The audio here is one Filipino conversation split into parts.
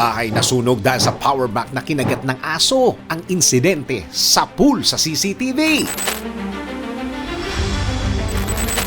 bahay nasunog dahil sa power bank na kinagat ng aso. Ang insidente sa pool sa CCTV.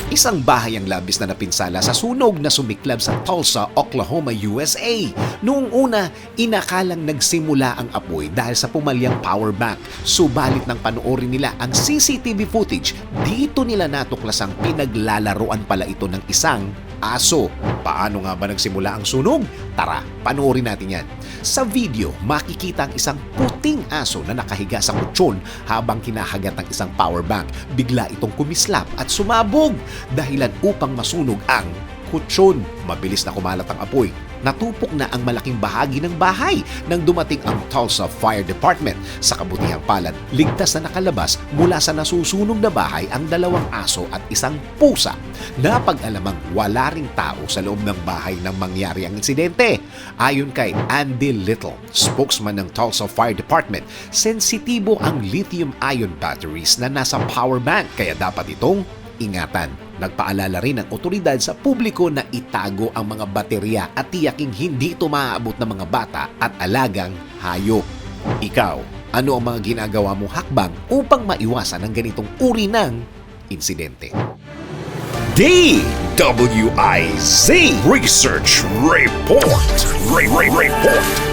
Isang bahay ang labis na napinsala sa sunog na sumiklab sa Tulsa, Oklahoma, USA. Noong una, inakalang nagsimula ang apoy dahil sa pumalyang power bank. Subalit nang panoorin nila ang CCTV footage, dito nila natuklasang pinaglalaroan pala ito ng isang aso. Paano nga ba nagsimula ang sunog? Tara, panoorin natin yan. Sa video, makikita ang isang puting aso na nakahiga sa kutsyon habang kinahagat ng isang power bank. Bigla itong kumislap at sumabog dahilan upang masunog ang kutsyon. Mabilis na kumalat ang apoy. Natupok na ang malaking bahagi ng bahay nang dumating ang Tulsa Fire Department. Sa kabutihang palad, ligtas na nakalabas mula sa nasusunog na bahay ang dalawang aso at isang pusa. Napag-alamang wala ring tao sa loob ng bahay nang mangyari ang insidente. Ayon kay Andy Little, spokesman ng Tulsa Fire Department, sensitibo ang lithium-ion batteries na nasa power bank kaya dapat itong ingatan. Nagpaalala rin ang otoridad sa publiko na itago ang mga baterya at tiyaking hindi ito maaabot ng mga bata at alagang hayop. Ikaw, ano ang mga ginagawa mong hakbang upang maiwasan ang ganitong uri ng insidente? DWIZ Research Report. Re- Re- Report.